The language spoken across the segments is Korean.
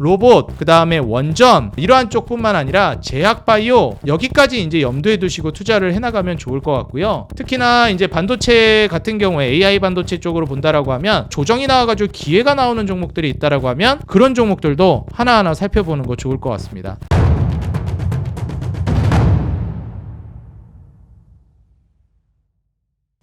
로봇, 그 다음에 원전 이러한 쪽뿐만 아니라 제약 바이오 여기까지 이제 염두에 두시고 투자를 해나가면 좋을 것 같고요. 특히나 이제 반도체 같은 경우에 AI 반도체 쪽으로 본다라고 하면 조정이 나와가지고 기회가 나오는 종목들이 있다라고 하면 그런 종목들도 하나하나 살펴보는 거 좋을 것 같습니다.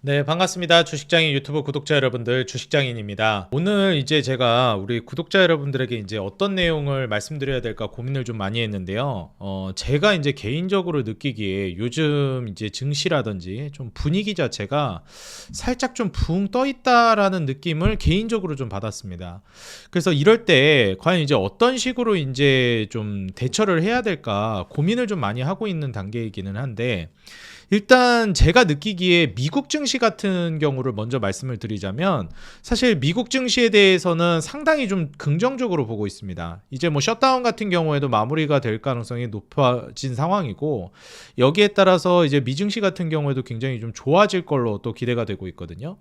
네, 반갑습니다. 주식장인 유튜브 구독자 여러분들, 주식장인입니다. 오늘 이제 제가 우리 구독자 여러분들에게 이제 어떤 내용을 말씀드려야 될까 고민을 좀 많이 했는데요. 어, 제가 이제 개인적으로 느끼기에 요즘 이제 증시라든지 좀 분위기 자체가 살짝 좀 붕 떠 있다라는 느낌을 개인적으로 좀 받았습니다. 그래서 이럴 때 과연 이제 어떤 식으로 이제 좀 대처를 해야 될까 고민을 좀 많이 하고 있는 단계이기는 한데 일단 제가 느끼기에 미국 증시 같은 경우를 먼저 말씀을 드리자면 사실 미국 증시에 대해서는 상당히 좀 긍정적으로 보고 있습니다. 이제 뭐 셧다운 같은 경우에도 마무리가 될 가능성이 높아진 상황이고 여기에 따라서 이제 미증시 같은 경우에도 굉장히 좀 좋아질 걸로 또 기대가 되고 있거든요.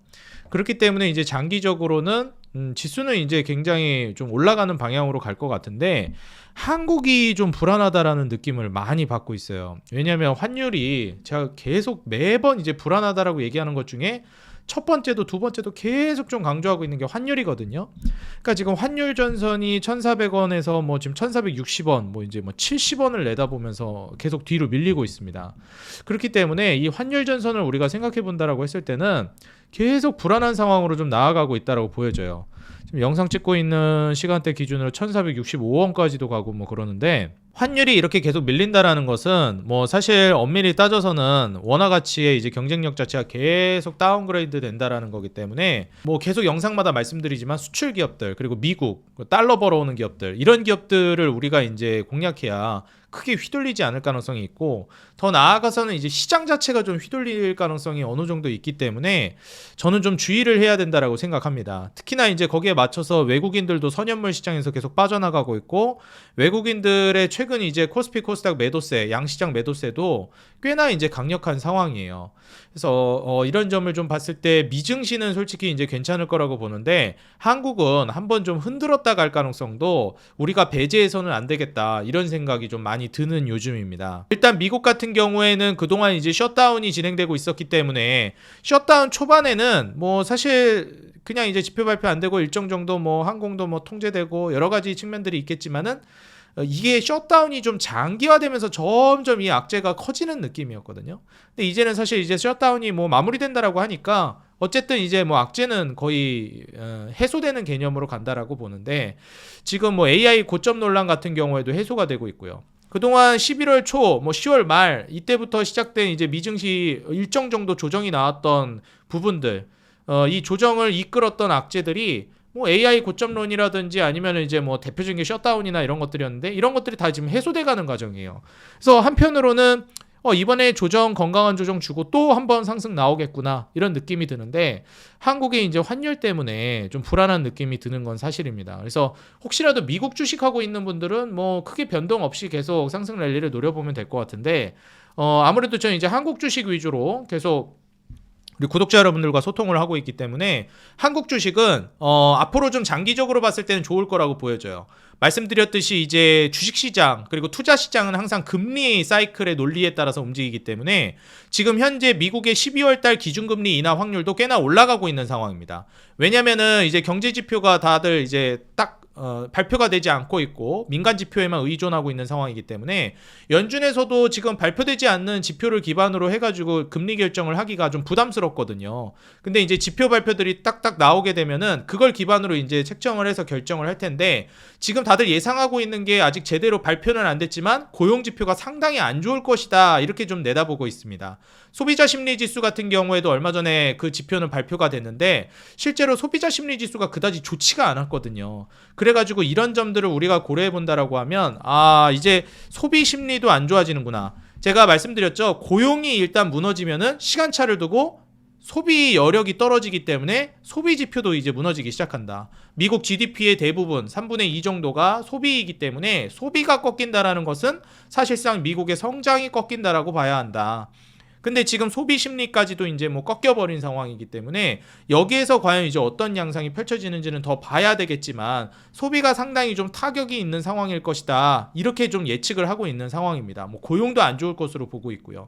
그렇기 때문에 이제 장기적으로는 음, 지수는 이제 굉장히 좀 올라가는 방향으로 갈 것 같은데 한국이 좀 불안하다라는 느낌을 많이 받고 있어요. 왜냐하면 환율이 제가 계속 매번 이제 불안하다라고 얘기하는 것 중에 첫 번째도 두 번째도 계속 좀 강조하고 있는 게 환율이거든요. 그러니까 지금 환율 전선이 1,400원에서 뭐 지금 1,460원, 뭐 이제 뭐 70원을 내다보면서 계속 뒤로 밀리고 있습니다. 그렇기 때문에 이 환율 전선을 우리가 생각해 본다라고 했을 때는 계속 불안한 상황으로 좀 나아가고 있다라고 보여져요. 지금 영상 찍고 있는 시간대 기준으로 1,465원까지도 가고 뭐 그러는데 환율이 이렇게 계속 밀린다라는 것은 뭐 사실 엄밀히 따져서는 원화 가치의 이제 경쟁력 자체가 계속 다운그레이드 된다라는 거기 때문에 뭐 계속 영상마다 말씀드리지만 수출 기업들 그리고 미국 달러 벌어오는 기업들 이런 기업들을 우리가 이제 공략해야 크게 휘둘리지 않을 가능성이 있고 더 나아가서는 이제 시장 자체가 좀 휘둘릴 가능성이 어느 정도 있기 때문에 저는 좀 주의를 해야 된다라고 생각합니다. 특히나 이제 거기에 맞춰서 외국인들도 선연물 시장에서 계속 빠져나가고 있고 외국인들의 최근 이제 코스피 코스닥 매도세, 양시장 매도세도 꽤나 이제 강력한 상황이에요. 그래서 어, 이런 점을 좀 봤을 때 미증시는 솔직히 이제 괜찮을 거라고 보는데 한국은 한번 좀 흔들었다 갈 가능성도 우리가 배제해서는 안 되겠다 이런 생각이 좀 많이 드는 요즘입니다. 일단 미국 같은 경우에는 그동안 이제 셧다운이 진행되고 있었기 때문에 셧다운 초반에는 뭐 사실 그냥 이제 지표 발표 안 되고 일정 정도 뭐 항공도 뭐 통제되고 여러 가지 측면들이 있겠지만은 어, 이게 셧다운이 좀 장기화되면서 점점 이 악재가 커지는 느낌이었거든요. 근데 이제는 사실 이제 셧다운이 뭐 마무리된다라고 하니까 어쨌든 이제 뭐 악재는 거의 어, 해소되는 개념으로 간다라고 보는데 지금 뭐 AI 고점 논란 같은 경우에도 해소가 되고 있고요. 그동안 11월 초, 뭐 10월 말 이때부터 시작된 이제 미증시 일정 정도 조정이 나왔던 부분들, 어, 이 조정을 이끌었던 악재들이 뭐 AI 고점론이라든지 아니면 이제 뭐 대표적인 게 셧다운이나 이런 것들이었는데 이런 것들이 다 지금 해소돼가는 과정이에요. 그래서 한편으로는 어, 이번에 조정 건강한 조정 주고 또 한 번 상승 나오겠구나 이런 느낌이 드는데 한국의 이제 환율 때문에 좀 불안한 느낌이 드는 건 사실입니다. 그래서 혹시라도 미국 주식하고 있는 분들은 뭐 크게 변동 없이 계속 상승 랠리를 노려보면 될 것 같은데 어, 아무래도 저는 이제 한국 주식 위주로 계속 우리 구독자 여러분들과 소통을 하고 있기 때문에 한국 주식은 어, 앞으로 좀 장기적으로 봤을 때는 좋을 거라고 보여져요. 말씀드렸듯이 이제 주식시장 그리고 투자시장은 항상 금리 사이클의 논리에 따라서 움직이기 때문에 지금 현재 미국의 12월 달 기준금리 인하 확률도 꽤나 올라가고 있는 상황입니다. 왜냐면은 이제 경제 지표가 다들 이제 딱 어, 발표가 되지 않고 있고 민간 지표에만 의존하고 있는 상황이기 때문에 연준에서도 지금 발표되지 않는 지표를 기반으로 해가지고 금리 결정을 하기가 좀 부담스럽거든요. 근데 이제 지표 발표들이 딱딱 나오게 되면은 그걸 기반으로 이제 책정을 해서 결정을 할 텐데 지금 다들 예상하고 있는 게 아직 제대로 발표는 안 됐지만 고용 지표가 상당히 안 좋을 것이다 이렇게 좀 내다보고 있습니다. 소비자 심리 지수 같은 경우에도 얼마 전에 그 지표는 발표가 됐는데 실제로 소비자 심리 지수가 그다지 좋지가 않았거든요. 그래가지고 이런 점들을 우리가 고려해 본다라고 하면 아 이제 소비 심리도 안 좋아지는구나. 제가 말씀드렸죠. 고용이 일단 무너지면은 시간차를 두고 소비 여력이 떨어지기 때문에 소비 지표도 이제 무너지기 시작한다. 미국 GDP의 대부분 3분의 2 정도가 소비이기 때문에 소비가 꺾인다라는 것은 사실상 미국의 성장이 꺾인다라고 봐야 한다. 근데 지금 소비 심리까지도 이제 뭐 꺾여버린 상황이기 때문에 여기에서 과연 이제 어떤 양상이 펼쳐지는지는 더 봐야 되겠지만 소비가 상당히 좀 타격이 있는 상황일 것이다. 이렇게 좀 예측을 하고 있는 상황입니다. 뭐 고용도 안 좋을 것으로 보고 있고요.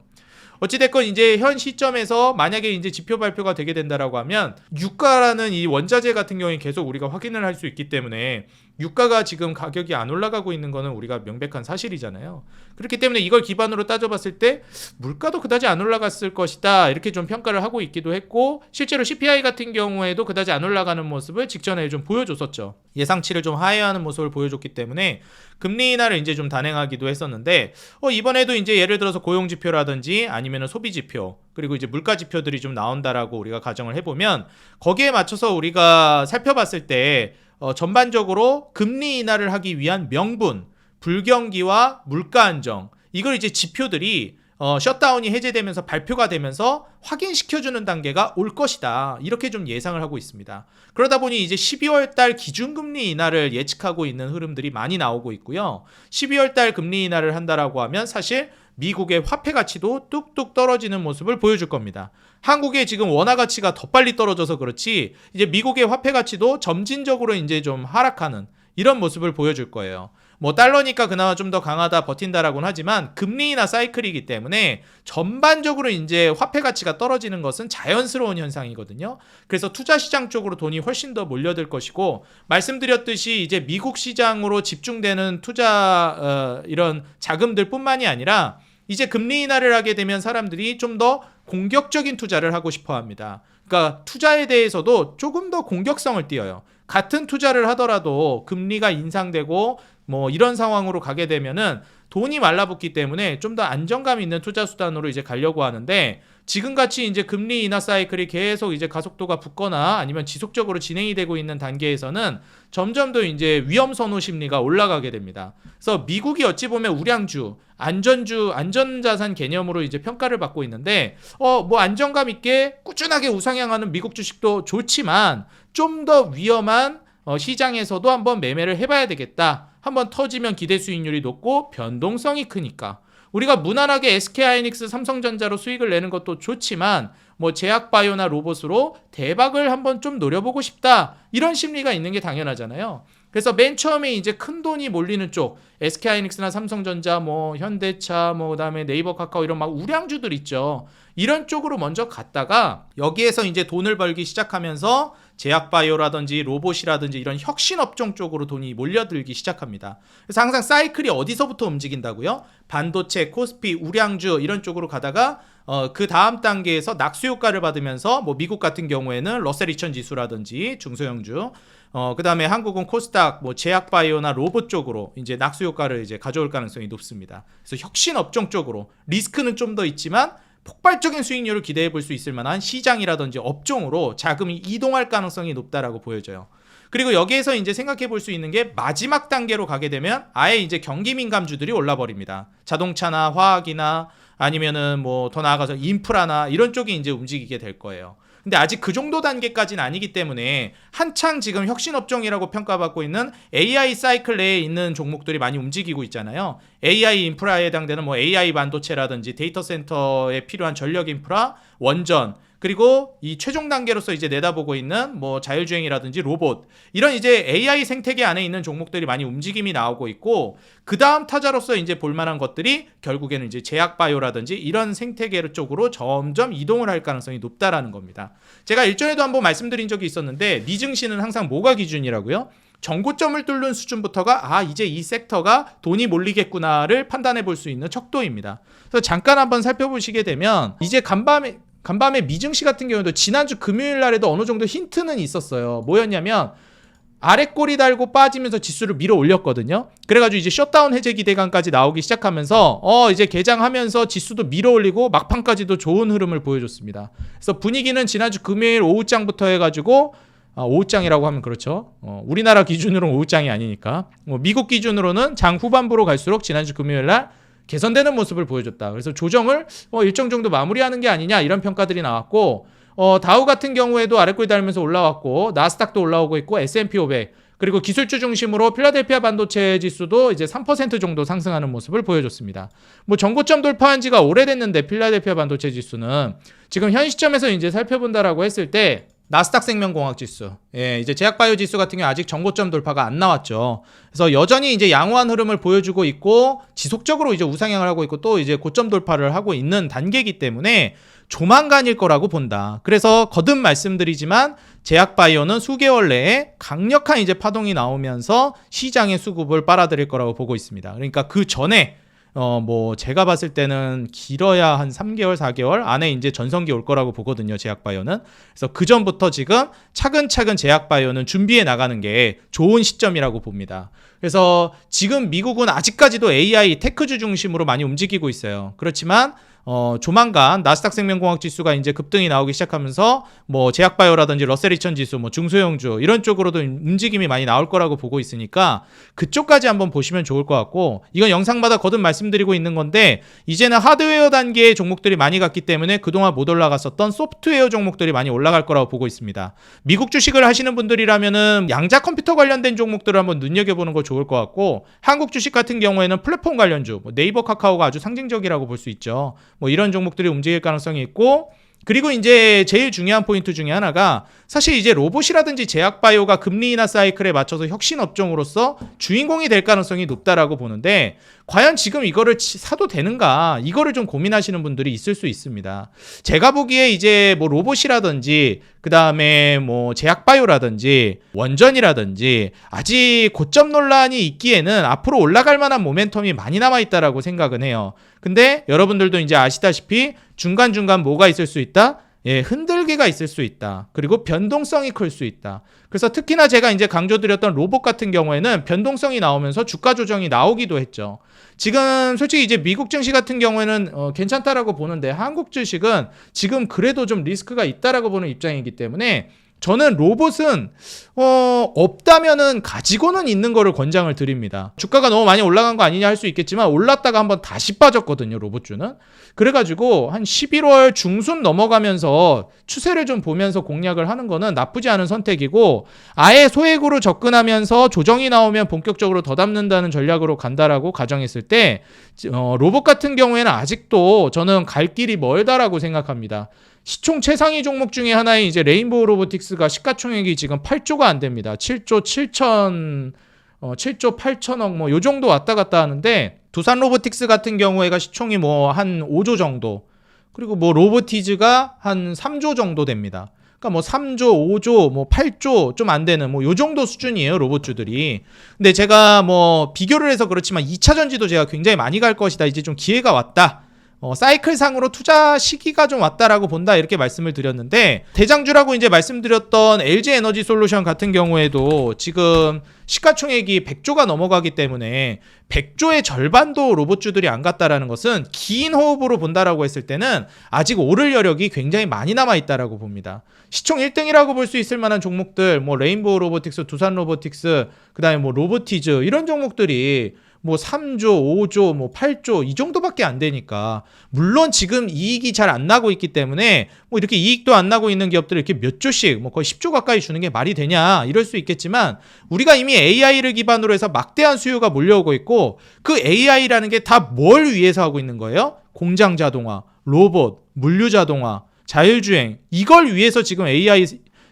어찌됐건 이제 현 시점에서 만약에 이제 지표 발표가 되게 된다라고 하면 유가라는 이 원자재 같은 경우에 계속 우리가 확인을 할 수 있기 때문에 유가가 지금 가격이 안 올라가고 있는 거는 우리가 명백한 사실이잖아요. 그렇기 때문에 이걸 기반으로 따져봤을 때 물가도 그다지 안 올라갔을 것이다 이렇게 좀 평가를 하고 있기도 했고 실제로 CPI 같은 경우에도 그다지 안 올라가는 모습을 직전에 좀 보여줬었죠. 예상치를 좀 하회하는 모습을 보여줬기 때문에 금리 인하를 이제 좀 단행하기도 했었는데 어, 이번에도 이제 예를 들어서 고용 지표라든지 아니면 소비 지표 그리고 이제 물가 지표들이 좀 나온다라고 우리가 가정을 해보면 거기에 맞춰서 우리가 살펴봤을 때 어, 전반적으로 금리 인하를 하기 위한 명분, 불경기와 물가 안정 이걸 이제 지표들이 어, 셧다운이 해제되면서 발표가 되면서 확인시켜주는 단계가 올 것이다. 이렇게 좀 예상을 하고 있습니다. 그러다 보니 이제 12월 달 기준금리 인하를 예측하고 있는 흐름들이 많이 나오고 있고요. 12월 달 금리 인하를 한다라고 하면 사실 미국의 화폐 가치도 뚝뚝 떨어지는 모습을 보여줄 겁니다. 한국의 지금 원화 가치가 더 빨리 떨어져서 그렇지 이제 미국의 화폐 가치도 점진적으로 이제 좀 하락하는 이런 모습을 보여줄 거예요. 뭐 달러니까 그나마 좀 더 강하다 버틴다라고는 하지만 금리 인하 사이클이기 때문에 전반적으로 이제 화폐 가치가 떨어지는 것은 자연스러운 현상이거든요. 그래서 투자 시장 쪽으로 돈이 훨씬 더 몰려들 것이고 말씀드렸듯이 이제 미국 시장으로 집중되는 투자 어, 이런 자금들뿐만이 아니라 이제 금리 인하를 하게 되면 사람들이 좀 더 공격적인 투자를 하고 싶어 합니다. 그러니까 투자에 대해서도 조금 더 공격성을 띄어요. 같은 투자를 하더라도 금리가 인상되고 뭐 이런 상황으로 가게 되면은 돈이 말라붙기 때문에 좀 더 안정감 있는 투자 수단으로 이제 가려고 하는데 지금 같이 이제 금리 인하 사이클이 계속 이제 가속도가 붙거나 아니면 지속적으로 진행이 되고 있는 단계에서는 점점 더 이제 위험 선호 심리가 올라가게 됩니다. 그래서 미국이 어찌 보면 우량주, 안전주, 안전자산 개념으로 이제 평가를 받고 있는데 어 뭐 안정감 있게 꾸준하게 우상향하는 미국 주식도 좋지만 좀 더 위험한 어, 시장에서도 한번 매매를 해봐야 되겠다. 한번 터지면 기대 수익률이 높고 변동성이 크니까. 우리가 무난하게 SK하이닉스, 삼성전자로 수익을 내는 것도 좋지만 뭐 제약바이오나 로봇으로 대박을 한번 좀 노려보고 싶다. 이런 심리가 있는 게 당연하잖아요. 그래서 맨 처음에 이제 큰 돈이 몰리는 쪽 SK하이닉스나 삼성전자 뭐 현대차 뭐 그다음에 네이버 카카오 이런 막 우량주들 있죠. 이런 쪽으로 먼저 갔다가 여기에서 이제 돈을 벌기 시작하면서 제약바이오라든지 로봇이라든지 이런 혁신 업종 쪽으로 돈이 몰려들기 시작합니다. 그래서 항상 사이클이 어디서부터 움직인다고요? 반도체, 코스피, 우량주 이런 쪽으로 가다가 어, 그 다음 단계에서 낙수 효과를 받으면서 뭐 미국 같은 경우에는 러셀 2000 지수라든지 중소형주 어, 그 다음에 한국은 코스닥 뭐 제약바이오나 로봇 쪽으로 이제 낙수 효과를 이제 가져올 가능성이 높습니다. 그래서 혁신 업종 쪽으로 리스크는 좀 더 있지만 폭발적인 수익률을 기대해 볼 수 있을 만한 시장이라든지 업종으로 자금이 이동할 가능성이 높다라고 보여져요. 그리고 여기에서 이제 생각해 볼 수 있는 게 마지막 단계로 가게 되면 아예 이제 경기 민감주들이 올라 버립니다. 자동차나 화학이나 아니면은 뭐 더 나아가서 인프라나 이런 쪽이 이제 움직이게 될 거예요. 근데 아직 그 정도 단계까지는 아니기 때문에 한창 지금 혁신 업종이라고 평가받고 있는 AI 사이클 내에 있는 종목들이 많이 움직이고 있잖아요. AI 인프라에 해당되는 뭐 AI 반도체라든지 데이터 센터에 필요한 전력 인프라, 원전, 그리고 이 최종 단계로서 이제 내다보고 있는 뭐 자율주행이라든지 로봇 이런 이제 AI 생태계 안에 있는 종목들이 많이 움직임이 나오고 있고 그 다음 타자로서 이제 볼만한 것들이 결국에는 이제 제약바이오라든지 이런 생태계 쪽으로 점점 이동을 할 가능성이 높다라는 겁니다. 제가 일전에도 한번 말씀드린 적이 있었는데 미증시는 항상 뭐가 기준이라고요? 정고점을 뚫는 수준부터가 아 이제 이 섹터가 돈이 몰리겠구나를 판단해 볼 수 있는 척도입니다. 그래서 잠깐 한번 살펴보시게 되면 이제 간밤에 간밤에 미증시 같은 경우도 지난주 금요일 날에도 어느 정도 힌트는 있었어요. 뭐였냐면 아래 꼬리 달고 빠지면서 지수를 밀어 올렸거든요. 그래가지고 이제 셧다운 해제 기대감까지 나오기 시작하면서 어 이제 개장하면서 지수도 밀어 올리고 막판까지도 좋은 흐름을 보여줬습니다. 그래서 분위기는 지난주 금요일 오후장부터 해가지고 아, 오후장이라고 하면 그렇죠. 어, 우리나라 기준으로는 오후장이 아니니까 뭐 미국 기준으로는 장 후반부로 갈수록 지난주 금요일 날 개선되는 모습을 보여줬다. 그래서 조정을 어, 일정 정도 마무리하는 게 아니냐 이런 평가들이 나왔고 어, 다우 같은 경우에도 아래꼬리 달면서 올라왔고 나스닥도 올라오고 있고 S&P 500 그리고 기술주 중심으로 필라델피아 반도체 지수도 이제 3% 정도 상승하는 모습을 보여줬습니다. 뭐 전고점 돌파한 지가 오래됐는데 필라델피아 반도체 지수는 지금 현 시점에서 이제 살펴본다라고 했을 때 나스닥 생명공학 지수, 예, 이제 제약바이오 지수 같은 경우 아직 정고점 돌파가 안 나왔죠. 그래서 여전히 이제 양호한 흐름을 보여주고 있고 지속적으로 이제 우상향을 하고 있고 또 이제 고점 돌파를 하고 있는 단계이기 때문에 조만간일 거라고 본다. 그래서 거듭 말씀드리지만 제약바이오는 수개월 내에 강력한 이제 파동이 나오면서 시장의 수급을 빨아들일 거라고 보고 있습니다. 그러니까 그 전에 어 뭐 제가 봤을 때는 길어야 한 3개월, 4개월 안에 이제 전성기 올 거라고 보거든요. 제약 바이오는. 그래서 그 전부터 지금 차근차근 제약 바이오는 준비해 나가는 게 좋은 시점이라고 봅니다. 그래서 지금 미국은 아직까지도 AI 테크주 중심으로 많이 움직이고 있어요. 그렇지만 어, 조만간 나스닥 생명공학 지수가 이제 급등이 나오기 시작하면서 뭐 제약바이오라든지 러셀2000 지수, 뭐 중소형주 이런 쪽으로도 움직임이 많이 나올 거라고 보고 있으니까 그쪽까지 한번 보시면 좋을 것 같고 이건 영상마다 거듭 말씀드리고 있는 건데 이제는 하드웨어 단계의 종목들이 많이 갔기 때문에 그동안 못 올라갔었던 소프트웨어 종목들이 많이 올라갈 거라고 보고 있습니다. 미국 주식을 하시는 분들이라면은 양자 컴퓨터 관련된 종목들을 한번 눈여겨보는 거 좋을 것 같고 한국 주식 같은 경우에는 플랫폼 관련주, 뭐 네이버 카카오가 아주 상징적이라고 볼 수 있죠. 뭐 이런 종목들이 움직일 가능성이 있고 그리고 이제 제일 중요한 포인트 중에 하나가 사실 이제 로봇이라든지 제약바이오가 금리 인하 사이클에 맞춰서 혁신 업종으로서 주인공이 될 가능성이 높다라고 보는데 과연 지금 이거를 치- 사도 되는가 이거를 좀 고민하시는 분들이 있을 수 있습니다. 제가 보기에 이제 뭐 로봇이라든지 그 다음에 뭐 제약바이오라든지 원전이라든지 아직 고점 논란이 있기에는 앞으로 올라갈 만한 모멘텀이 많이 남아 있다라고 생각은 해요. 근데 여러분들도 이제 아시다시피 중간중간 뭐가 있을 수 있다? 예, 흔들기가 있을 수 있다. 그리고 변동성이 클 수 있다. 그래서 특히나 제가 이제 강조드렸던 로봇 같은 경우에는 변동성이 나오면서 주가 조정이 나오기도 했죠. 지금 솔직히 이제 미국 증시 같은 경우에는 어, 괜찮다라고 보는데 한국 주식은 지금 그래도 좀 리스크가 있다라고 보는 입장이기 때문에 저는 로봇은 어, 없다면은 가지고는 있는 거를 권장을 드립니다. 주가가 너무 많이 올라간 거 아니냐 할 수 있겠지만 올랐다가 한번 다시 빠졌거든요, 로봇주는. 그래 가지고 한 11월 중순 넘어가면서 추세를 좀 보면서 공략을 하는 거는 나쁘지 않은 선택이고 아예 소액으로 접근하면서 조정이 나오면 본격적으로 더 담는다는 전략으로 간다라고 가정했을 때 어, 로봇 같은 경우에는 아직도 저는 갈 길이 멀다라고 생각합니다. 시총 최상위 종목 중에 하나인 이제 레인보우 로보틱스가 시가총액이 지금 8조가 안 됩니다. 7조 7천 어 7조 8천억 뭐 요 정도 왔다 갔다 하는데 두산 로보틱스 같은 경우에가 시총이 뭐 한 5조 정도 그리고 뭐 로보티즈가 한 3조 정도 됩니다. 그러니까 뭐 3조, 5조, 뭐 8조 좀 안 되는 뭐 요 정도 수준이에요, 로봇주들이. 근데 제가 뭐 비교를 해서 그렇지만 2차 전지도 제가 굉장히 많이 갈 것이다. 이제 좀 기회가 왔다. 어, 사이클상으로 투자 시기가 좀 왔다라고 본다 이렇게 말씀을 드렸는데 대장주라고 이제 말씀드렸던 LG 에너지 솔루션 같은 경우에도 지금 시가총액이 100조가 넘어가기 때문에 100조의 절반도 로봇주들이 안 갔다라는 것은 긴 호흡으로 본다라고 했을 때는 아직 오를 여력이 굉장히 많이 남아 있다라고 봅니다. 시총 1등이라고 볼 수 있을 만한 종목들 뭐 레인보우 로보틱스, 두산 로보틱스, 그다음에 뭐 로보티즈 이런 종목들이 뭐 3조, 5조, 뭐 8조 이 정도밖에 안 되니까 물론 지금 이익이 잘 안 나고 있기 때문에 뭐 이렇게 이익도 안 나고 있는 기업들 이렇게 몇 조씩 뭐 거의 10조 가까이 주는 게 말이 되냐 이럴 수 있겠지만 우리가 이미 AI를 기반으로 해서 막대한 수요가 몰려오고 있고 그 AI라는 게 다 뭘 위해서 하고 있는 거예요? 공장 자동화, 로봇, 물류 자동화, 자율주행 이걸 위해서 지금 AI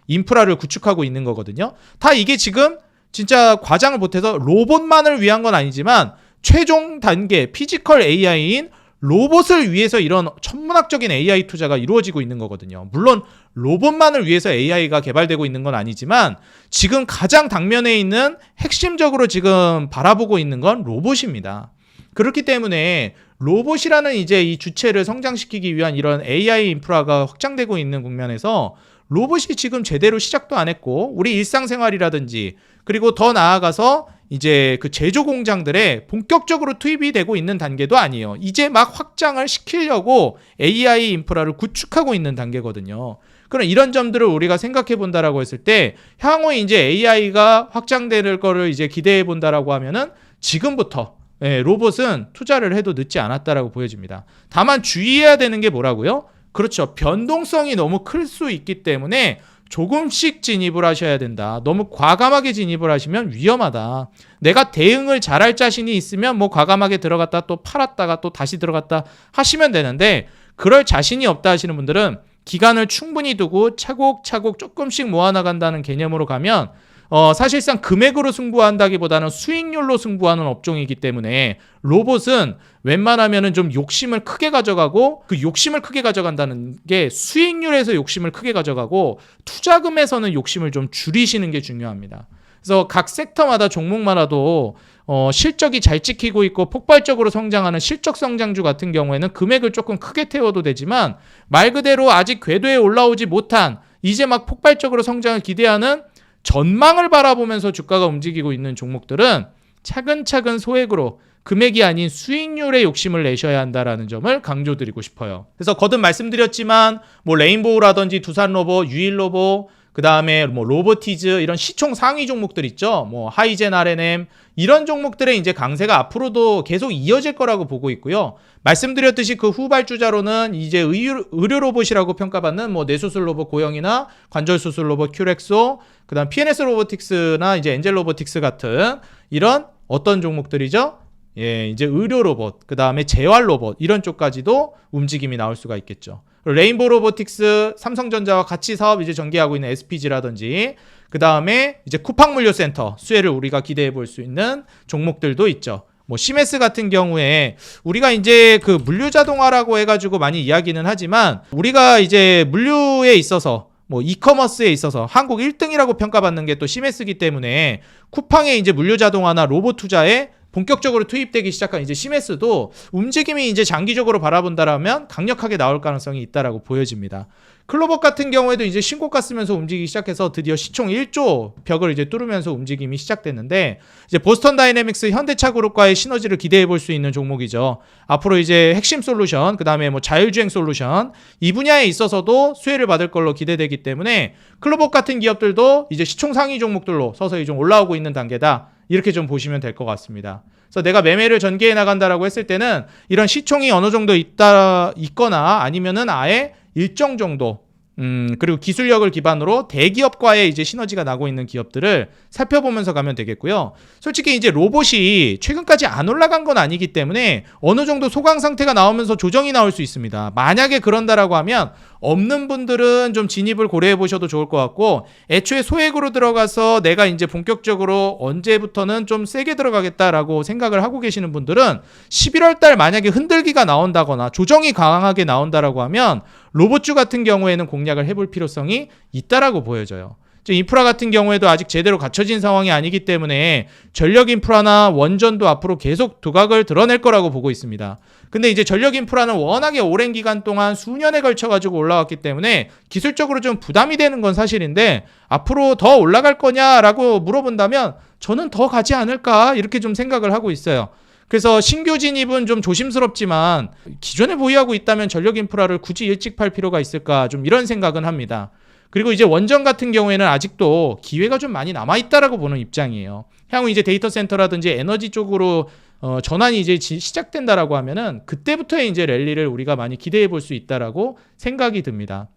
인프라를 구축하고 있는 거거든요. 다 이게 지금 진짜 과장을 못해서 로봇만을 위한 건 아니지만 최종 단계 피지컬 AI인 로봇을 위해서 이런 천문학적인 AI 투자가 이루어지고 있는 거거든요. 물론 로봇만을 위해서 AI가 개발되고 있는 건 아니지만 지금 가장 당면에 있는 핵심적으로 지금 바라보고 있는 건 로봇입니다. 그렇기 때문에 로봇이라는 이제 이 주체를 성장시키기 위한 이런 AI 인프라가 확장되고 있는 국면에서 로봇이 지금 제대로 시작도 안 했고 우리 일상생활이라든지 그리고 더 나아가서 이제 그 제조 공장들에 본격적으로 투입이 되고 있는 단계도 아니에요. 이제 막 확장을 시키려고 AI 인프라를 구축하고 있는 단계거든요. 그럼 이런 점들을 우리가 생각해 본다라고 했을 때 향후에 이제 AI가 확장될 거를 이제 기대해 본다라고 하면은 지금부터 예, 로봇은 투자를 해도 늦지 않았다라고 보여집니다. 다만 주의해야 되는 게 뭐라고요? 그렇죠. 변동성이 너무 클 수 있기 때문에 조금씩 진입을 하셔야 된다. 너무 과감하게 진입을 하시면 위험하다. 내가 대응을 잘할 자신이 있으면 뭐 과감하게 들어갔다 또 팔았다가 또 다시 들어갔다 하시면 되는데 그럴 자신이 없다 하시는 분들은 기간을 충분히 두고 차곡차곡 조금씩 모아나간다는 개념으로 가면 어, 사실상 금액으로 승부한다기보다는 수익률로 승부하는 업종이기 때문에 로봇은 웬만하면은 좀 욕심을 크게 가져가고 그 욕심을 크게 가져간다는 게 수익률에서 욕심을 크게 가져가고 투자금에서는 욕심을 좀 줄이시는 게 중요합니다. 그래서 각 섹터마다 종목마다도 어, 실적이 잘 찍히고 있고 폭발적으로 성장하는 실적 성장주 같은 경우에는 금액을 조금 크게 태워도 되지만 말 그대로 아직 궤도에 올라오지 못한 이제 막 폭발적으로 성장을 기대하는 전망을 바라보면서 주가가 움직이고 있는 종목들은 차근차근 소액으로 금액이 아닌 수익률에 욕심을 내셔야 한다라는 점을 강조드리고 싶어요. 그래서 거듭 말씀드렸지만 뭐 레인보우라든지 두산로봇, 유일로봇, 그 다음에 뭐 로보티즈 이런 시총 상위 종목들 있죠. 뭐 하이젠 R&M 이런 종목들의 이제 강세가 앞으로도 계속 이어질 거라고 보고 있고요. 말씀드렸듯이 그 후발주자로는 이제 의료, 의료 로봇이라고 평가받는 뭐 뇌수술 로봇 고영이나 관절 수술 로봇 큐렉소, 그다음 PNS 로보틱스나 이제 엔젤 로보틱스 같은 이런 어떤 종목들이죠? 예, 이제 의료 로봇, 그 다음에 재활 로봇 이런 쪽까지도 움직임이 나올 수가 있겠죠. 그리고 레인보 로보틱스, 삼성전자와 같이 사업 이제 전개하고 있는 SPG라든지 그 다음에 이제 쿠팡 물류 센터 수혜를 우리가 기대해 볼 수 있는 종목들도 있죠. 뭐 시메스 같은 경우에 우리가 이제 그 물류 자동화라고 해가지고 많이 이야기는 하지만 우리가 이제 물류에 있어서 뭐 이커머스에 있어서 한국 1등이라고 평가받는 게 또 시메스기 때문에 쿠팡의 이제 물류 자동화나 로봇 투자에 본격적으로 투입되기 시작한 이제 시메스도 움직임이 이제 장기적으로 바라본다라면 강력하게 나올 가능성이 있다라고 보여집니다. 클로버 같은 경우에도 이제 신고가 쓰면서 움직이기 시작해서 드디어 시총 1조 벽을 이제 뚫으면서 움직임이 시작됐는데 이제 보스턴 다이내믹스 현대차 그룹과의 시너지를 기대해 볼 수 있는 종목이죠. 앞으로 이제 핵심 솔루션, 그다음에 뭐 자율주행 솔루션 이 분야에 있어서도 수혜를 받을 걸로 기대되기 때문에 클로버 같은 기업들도 이제 시총 상위 종목들로 서서히 좀 올라오고 있는 단계다. 이렇게 좀 보시면 될 것 같습니다. 그래서 내가 매매를 전개해 나간다라고 했을 때는 이런 시총이 어느 정도 있다 있거나 아니면은 아예 일정 정도 음, 그리고 기술력을 기반으로 대기업과의 이제 시너지가 나고 있는 기업들을 살펴보면서 가면 되겠고요. 솔직히 이제 로봇이 최근까지 안 올라간 건 아니기 때문에 어느 정도 소강 상태가 나오면서 조정이 나올 수 있습니다. 만약에 그런다라고 하면 없는 분들은 좀 진입을 고려해 보셔도 좋을 것 같고 애초에 소액으로 들어가서 내가 이제 본격적으로 언제부터는 좀 세게 들어가겠다라고 생각을 하고 계시는 분들은 11월 달 만약에 흔들기가 나온다거나 조정이 강하게 나온다라고 하면 로봇주 같은 경우에는 공략을 해볼 필요성이 있다라고 보여져요. 즉, 인프라 같은 경우에도 아직 제대로 갖춰진 상황이 아니기 때문에 전력 인프라나 원전도 앞으로 계속 두각을 드러낼 거라고 보고 있습니다. 근데 이제 전력 인프라는 워낙에 오랜 기간 동안 수년에 걸쳐 가지고 올라왔기 때문에 기술적으로 좀 부담이 되는 건 사실인데 앞으로 더 올라갈 거냐라고 물어본다면 저는 더 가지 않을까 이렇게 좀 생각을 하고 있어요. 그래서 신규 진입은 좀 조심스럽지만 기존에 보유하고 있다면 전력 인프라를 굳이 일찍 팔 필요가 있을까 좀 이런 생각은 합니다. 그리고 이제 원전 같은 경우에는 아직도 기회가 좀 많이 남아 있다라고 보는 입장이에요. 향후 이제 데이터 센터라든지 에너지 쪽으로 어, 전환이 이제 지- 시작된다라고 하면은 그때부터의 이제 랠리를 우리가 많이 기대해 볼 수 있다라고 생각이 듭니다.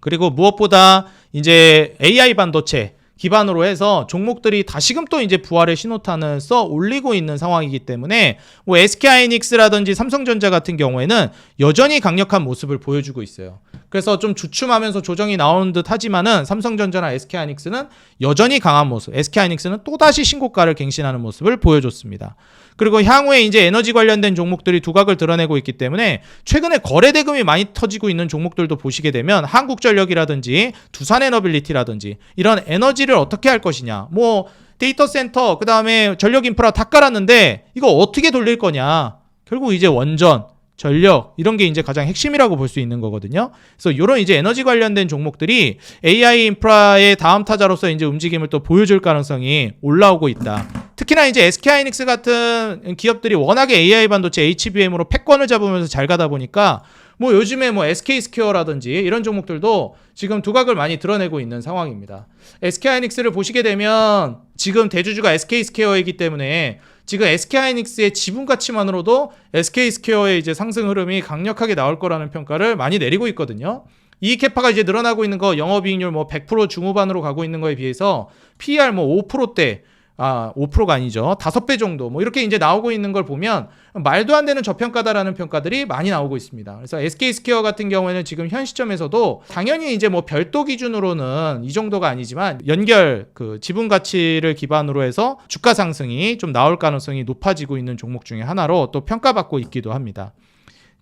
그리고 무엇보다 이제 AI 반도체 기반으로 해서 종목들이 다시금 또 이제 부활의 신호탄을 써 올리고 있는 상황이기 때문에 뭐 SK하이닉스라든지 삼성전자 같은 경우에는 여전히 강력한 모습을 보여주고 있어요. 그래서 좀 주춤하면서 조정이 나오는 듯 하지만은 삼성전자나 SK하이닉스는 여전히 강한 모습, SK하이닉스는 또다시 신고가를 갱신하는 모습을 보여줬습니다. 그리고 향후에 이제 에너지 관련된 종목들이 두각을 드러내고 있기 때문에 최근에 거래 대금이 많이 터지고 있는 종목들도 보시게 되면 한국전력이라든지 두산에너빌리티라든지 이런 에너지를 어떻게 할 것이냐. 뭐 데이터 센터 그다음에 전력 인프라 다 깔았는데 이거 어떻게 돌릴 거냐. 결국 이제 원전 전력 이런 게 이제 가장 핵심이라고 볼 수 있는 거거든요. 그래서 이런 이제 에너지 관련된 종목들이 AI 인프라의 다음 타자로서 이제 움직임을 또 보여줄 가능성이 올라오고 있다. 특히나 이제 SK하이닉스 같은 기업들이 워낙에 AI 반도체 HBM으로 패권을 잡으면서 잘 가다 보니까 뭐 요즘에 뭐 SK 스퀘어라든지 이런 종목들도 지금 두각을 많이 드러내고 있는 상황입니다. SK하이닉스를 보시게 되면 지금 대주주가 SK 스퀘어이기 때문에 지금 SK하이닉스의 지분 가치만으로도 SK 스퀘어의 이제 상승 흐름이 강력하게 나올 거라는 평가를 많이 내리고 있거든요. 이 캐파가 이제 늘어나고 있는 거 영업이익률 뭐 100% 중후반으로 가고 있는 거에 비해서 PER 뭐 5%대 아, 5%가 아니죠. 5배 정도. 뭐 이렇게 이제 나오고 있는 걸 보면 말도 안 되는 저평가다라는 평가들이 많이 나오고 있습니다. 그래서 SK 스퀘어 같은 경우에는 지금 현 시점에서도 당연히 이제 뭐 별도 기준으로는 이 정도가 아니지만 연결 그 지분 가치를 기반으로 해서 주가 상승이 좀 나올 가능성이 높아지고 있는 종목 중에 하나로 또 평가받고 있기도 합니다.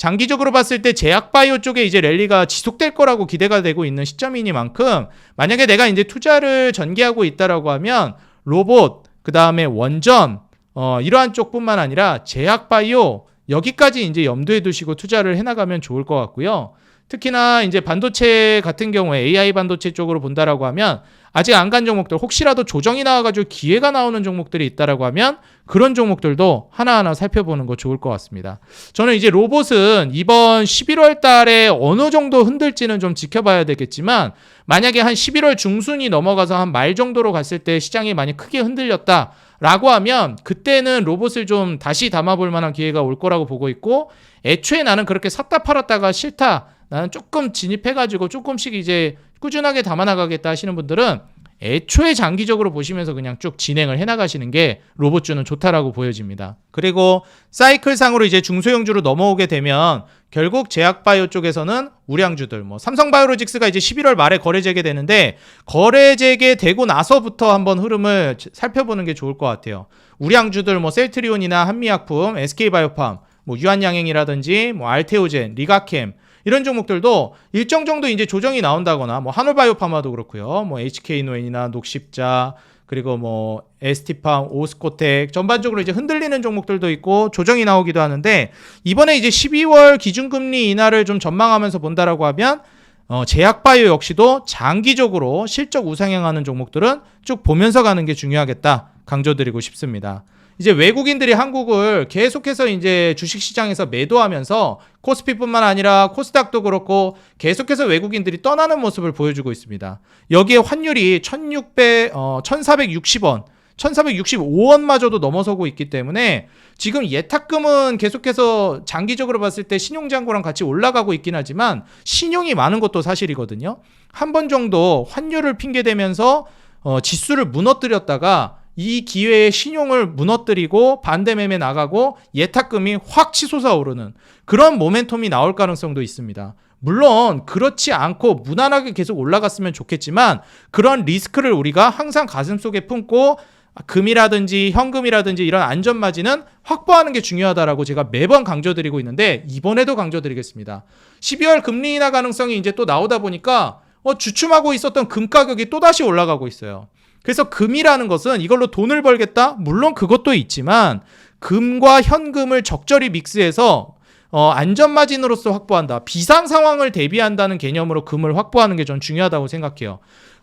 장기적으로 봤을 때 제약바이오 쪽에 이제 랠리가 지속될 거라고 기대가 되고 있는 시점이니만큼 만약에 내가 이제 투자를 전개하고 있다라고 하면 로봇, 그 다음에 원전, 어, 이러한 쪽뿐만 아니라 제약 바이오 여기까지 이제 염두에 두시고 투자를 해나가면 좋을 것 같고요. 특히나 이제 반도체 같은 경우에 AI 반도체 쪽으로 본다라고 하면 아직 안 간 종목들 혹시라도 조정이 나와가지고 기회가 나오는 종목들이 있다라고 하면 그런 종목들도 하나하나 살펴보는 거 좋을 것 같습니다. 저는 이제 로봇은 이번 11월 달에 어느 정도 흔들지는 좀 지켜봐야 되겠지만 만약에 한 11월 중순이 넘어가서 한 말 정도로 갔을 때 시장이 많이 크게 흔들렸다. 라고 하면 그때는 로봇을 좀 다시 담아볼 만한 기회가 올 거라고 보고 있고 애초에 나는 그렇게 샀다 팔았다가 싫다. 나는 조금 진입해가지고 조금씩 이제 꾸준하게 담아나가겠다 하시는 분들은 애초에 장기적으로 보시면서 그냥 쭉 진행을 해나가시는 게 로봇주는 좋다라고 보여집니다. 그리고 사이클상으로 이제 중소형주로 넘어오게 되면 결국 제약바이오 쪽에서는 우량주들 뭐 삼성바이오로직스가 이제 11월 말에 거래 재개되는데 거래 재개되고 나서부터 한번 흐름을 살펴보는 게 좋을 것 같아요. 우량주들 뭐 셀트리온이나 한미약품, SK바이오팜, 뭐 유한양행이라든지 뭐 알테오젠, 리가캠 이런 종목들도 일정 정도 이제 조정이 나온다거나 뭐 한올바이오파마도 그렇고요. 뭐 HK노엔이나 녹십자 그리고 뭐 에스티팜, 오스코텍 전반적으로 이제 흔들리는 종목들도 있고 조정이 나오기도 하는데 이번에 이제 12월 기준금리 인하를 좀 전망하면서 본다라고 하면 어, 제약바이오 역시도 장기적으로 실적 우상향하는 종목들은 쭉 보면서 가는 게 중요하겠다 강조드리고 싶습니다. 이제 외국인들이 한국을 계속해서 이제 주식시장에서 매도하면서 코스피뿐만 아니라 코스닥도 그렇고 계속해서 외국인들이 떠나는 모습을 보여주고 있습니다. 여기에 환율이 1600, 어, 1460원, 1465원마저도 넘어서고 있기 때문에 지금 예탁금은 계속해서 장기적으로 봤을 때 신용장고랑 같이 올라가고 있긴 하지만 신용이 많은 것도 사실이거든요. 한 번 정도 환율을 핑계대면서 어, 지수를 무너뜨렸다가 이 기회에 신용을 무너뜨리고 반대 매매 나가고 예탁금이 확 치솟아 오르는 그런 모멘텀이 나올 가능성도 있습니다. 물론 그렇지 않고 무난하게 계속 올라갔으면 좋겠지만 그런 리스크를 우리가 항상 가슴속에 품고 금이라든지 현금이라든지 이런 안전마진은 확보하는 게 중요하다라고 제가 매번 강조드리고 있는데 이번에도 강조드리겠습니다. 12월 금리 인하 가능성이 이제 또 나오다 보니까 어, 주춤하고 있었던 금 가격이 또다시 올라가고 있어요. 그래서 금이라는 것은 이걸로 돈을 벌겠다? 물론 그것도 있지만 금과 현금을 적절히 믹스해서 어, 안전마진으로서 확보한다. 비상 상황을 대비한다는 개념으로 금을 확보하는 게 전 중요하다고 생각해요.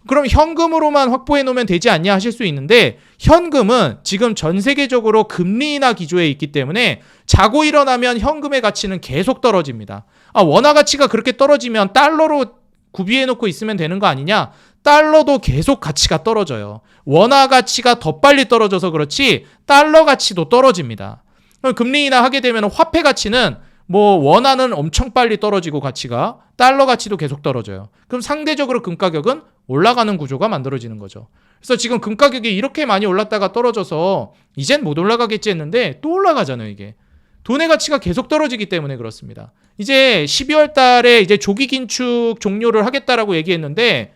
그럼 현금으로만 확보해 놓으면 되지 않냐 하실 수 있는데 현금은 지금 전 세계적으로 금리 인하 기조에 있기 때문에 자고 일어나면 현금의 가치는 계속 떨어집니다. 아, 원화 가치가 그렇게 떨어지면 달러로 구비해 놓고 있으면 되는 거 아니냐? 달러도 계속 가치가 떨어져요. 원화 가치가 더 빨리 떨어져서 그렇지 달러 가치도 떨어집니다. 금리 인하 하게 되면 화폐 가치는 뭐 원화는 엄청 빨리 떨어지고 가치가 달러 가치도 계속 떨어져요. 그럼 상대적으로 금 가격은 올라가는 구조가 만들어지는 거죠. 그래서 지금 금 가격이 이렇게 많이 올랐다가 떨어져서 이젠 못 올라가겠지 했는데 또 올라가잖아요, 이게. 돈의 가치가 계속 떨어지기 때문에 그렇습니다. 이제 12월 달에 이제 조기 긴축 종료를 하겠다라고 얘기했는데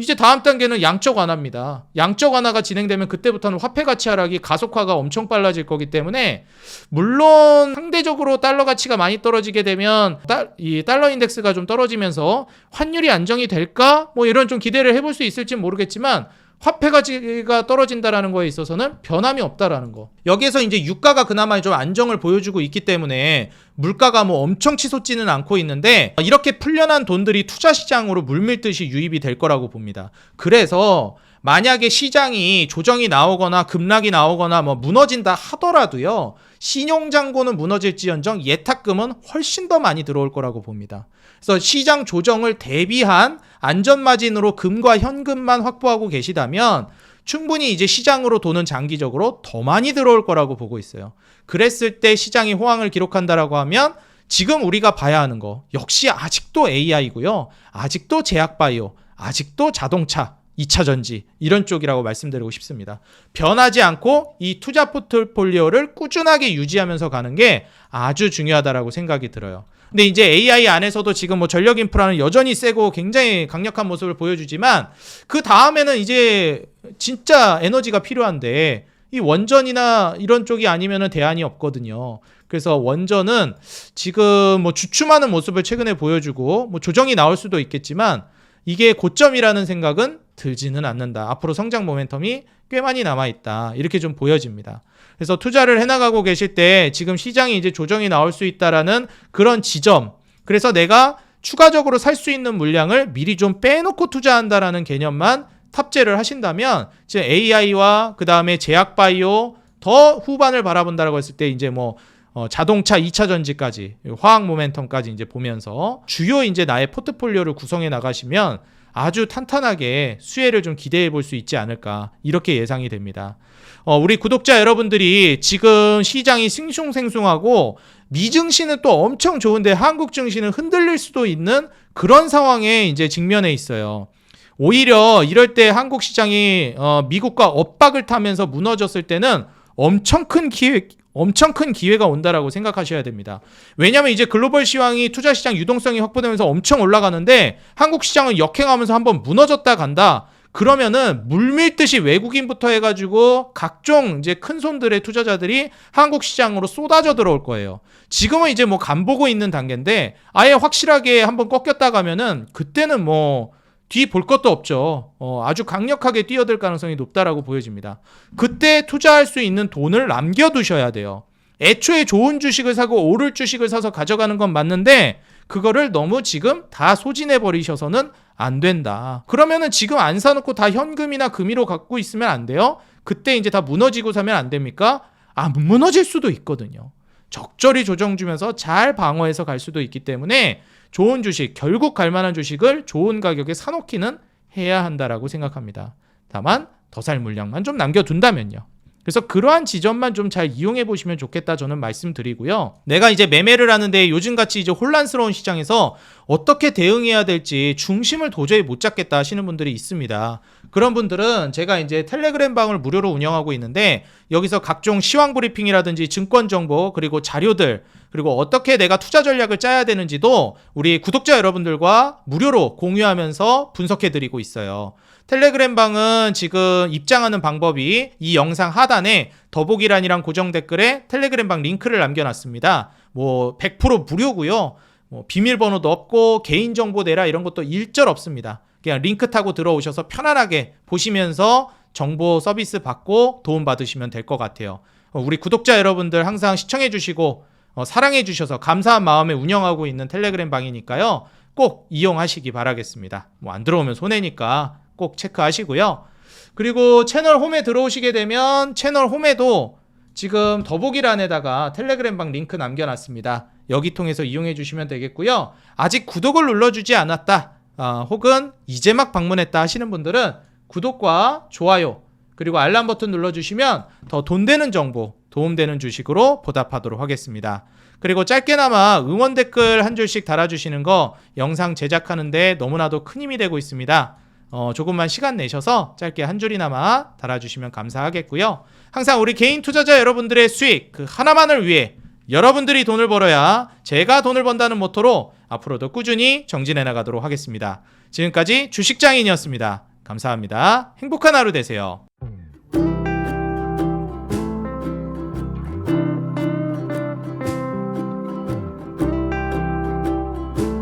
이제 다음 단계는 양적 완화입니다. 양적 완화가 진행되면 그때부터는 화폐 가치 하락이 가속화가 엄청 빨라질 거기 때문에 물론 상대적으로 달러 가치가 많이 떨어지게 되면 달, 이 달러 인덱스가 좀 떨어지면서 환율이 안정이 될까? 뭐 이런 좀 기대를 해볼 수 있을지 모르겠지만 화폐 가치가 떨어진다라는 거에 있어서는 변함이 없다라는 거. 여기에서 이제 유가가 그나마 좀 안정을 보여주고 있기 때문에 물가가 뭐 엄청 치솟지는 않고 있는데 이렇게 풀려난 돈들이 투자 시장으로 물밀듯이 유입이 될 거라고 봅니다. 그래서 만약에 시장이 조정이 나오거나 급락이 나오거나 뭐 무너진다 하더라도요. 신용장고는 무너질지언정 예탁금은 훨씬 더 많이 들어올 거라고 봅니다. 그래서 시장 조정을 대비한 안전마진으로 금과 현금만 확보하고 계시다면 충분히 이제 시장으로 돈은 장기적으로 더 많이 들어올 거라고 보고 있어요. 그랬을 때 시장이 호황을 기록한다라고 하면 지금 우리가 봐야 하는 거 역시 아직도 AI고요. 아직도 제약바이오, 아직도 자동차, 2차 전지 이런 쪽이라고 말씀드리고 싶습니다. 변하지 않고 이 투자 포트폴리오를 꾸준하게 유지하면서 가는 게 아주 중요하다라고 생각이 들어요. 근데 이제 AI 안에서도 지금 뭐 전력 인프라는 여전히 세고 굉장히 강력한 모습을 보여주지만 그 다음에는 이제 진짜 에너지가 필요한데 이 원전이나 이런 쪽이 아니면은 대안이 없거든요. 그래서 원전은 지금 뭐 주춤하는 모습을 최근에 보여주고 뭐 조정이 나올 수도 있겠지만 이게 고점이라는 생각은 들지는 않는다. 앞으로 성장 모멘텀이 꽤 많이 남아 있다. 이렇게 좀 보여집니다. 그래서 투자를 해나가고 계실 때 지금 시장이 이제 조정이 나올 수 있다라는 그런 지점. 그래서 내가 추가적으로 살 수 있는 물량을 미리 좀 빼놓고 투자한다라는 개념만 탑재를 하신다면 이제 AI와 그 다음에 제약바이오 더 후반을 바라본다라고 했을 때 이제 뭐 어, 자동차 2차 전지까지 화학 모멘텀까지 이제 보면서 주요 이제 나의 포트폴리오를 구성해 나가시면 아주 탄탄하게 수혜를 좀 기대해 볼 수 있지 않을까 이렇게 예상이 됩니다. 어, 우리 구독자 여러분들이 지금 시장이 싱숭생숭하고 미증시는 또 엄청 좋은데 한국 증시는 흔들릴 수도 있는 그런 상황에 이제 직면해 있어요. 오히려 이럴 때 한국 시장이 어, 미국과 엇박을 타면서 무너졌을 때는 엄청 큰 기회 엄청 큰 기회가 온다라고 생각하셔야 됩니다. 왜냐하면 이제 글로벌 시황이 투자 시장 유동성이 확보되면서 엄청 올라가는데 한국 시장은 역행하면서 한번 무너졌다 간다. 그러면은 물밀듯이 외국인부터 해가지고 각종 이제 큰 손들의 투자자들이 한국 시장으로 쏟아져 들어올 거예요. 지금은 이제 뭐 간 보고 있는 단계인데 아예 확실하게 한번 꺾였다 가면은 그때는 뭐 뒤 볼 것도 없죠. 어, 아주 강력하게 뛰어들 가능성이 높다라고 보여집니다. 그때 투자할 수 있는 돈을 남겨두셔야 돼요. 애초에 좋은 주식을 사고 오를 주식을 사서 가져가는 건 맞는데 그거를 너무 지금 다 소진해 버리셔서는 안 된다. 그러면은 지금 안 사놓고 다 현금이나 금이로 갖고 있으면 안 돼요. 그때 이제 다 무너지고 사면 안 됩니까? 아, 무너질 수도 있거든요. 적절히 조정 주면서 잘 방어해서 갈 수도 있기 때문에 좋은 주식, 결국 갈 만한 주식을 좋은 가격에 사놓기는 해야 한다라고 생각합니다. 다만 더 살 물량만 좀 남겨둔다면요. 그래서 그러한 지점만 좀 잘 이용해 보시면 좋겠다 저는 말씀드리고요. 내가 이제 매매를 하는데 요즘 같이 이제 혼란스러운 시장에서 어떻게 대응해야 될지 중심을 도저히 못 잡겠다 하시는 분들이 있습니다. 그런 분들은 제가 이제 텔레그램 방을 무료로 운영하고 있는데 여기서 각종 시황 브리핑이라든지 증권 정보 그리고 자료들 그리고 어떻게 내가 투자 전략을 짜야 되는지도 우리 구독자 여러분들과 무료로 공유하면서 분석해 드리고 있어요. 텔레그램 방은 지금 입장하는 방법이 이 영상 하단에 더보기란이랑 고정 댓글에 텔레그램 방 링크를 남겨놨습니다. 뭐 100% 무료고요. 뭐 비밀번호도 없고 개인정보 내라 이런 것도 일절 없습니다. 그냥 링크 타고 들어오셔서 편안하게 보시면서 정보 서비스 받고 도움 받으시면 될 것 같아요. 어, 우리 구독자 여러분들 항상 시청해 주시고 어, 사랑해 주셔서 감사한 마음에 운영하고 있는 텔레그램 방이니까요. 꼭 이용하시기 바라겠습니다. 뭐 안 들어오면 손해니까 꼭 체크하시고요. 그리고 채널 홈에 들어오시게 되면 채널 홈에도 지금 더보기란에다가 텔레그램 방 링크 남겨놨습니다. 여기 통해서 이용해 주시면 되겠고요. 아직 구독을 눌러주지 않았다. 아, 혹은 이제 막 방문했다 하시는 분들은 구독과 좋아요 그리고 알람 버튼 눌러주시면 더 돈 되는 정보 도움되는 주식으로 보답하도록 하겠습니다. 그리고 짧게나마 응원 댓글 한 줄씩 달아주시는 거 영상 제작하는데 너무나도 큰 힘이 되고 있습니다. 어, 조금만 시간 내셔서 짧게 한 줄이나마 달아주시면 감사하겠고요. 항상 우리 개인 투자자 여러분들의 수익 그 하나만을 위해 여러분들이 돈을 벌어야 제가 돈을 번다는 모토로 앞으로도 꾸준히 정진해 나가도록 하겠습니다. 지금까지 주식장인이었습니다. 감사합니다. 행복한 하루 되세요.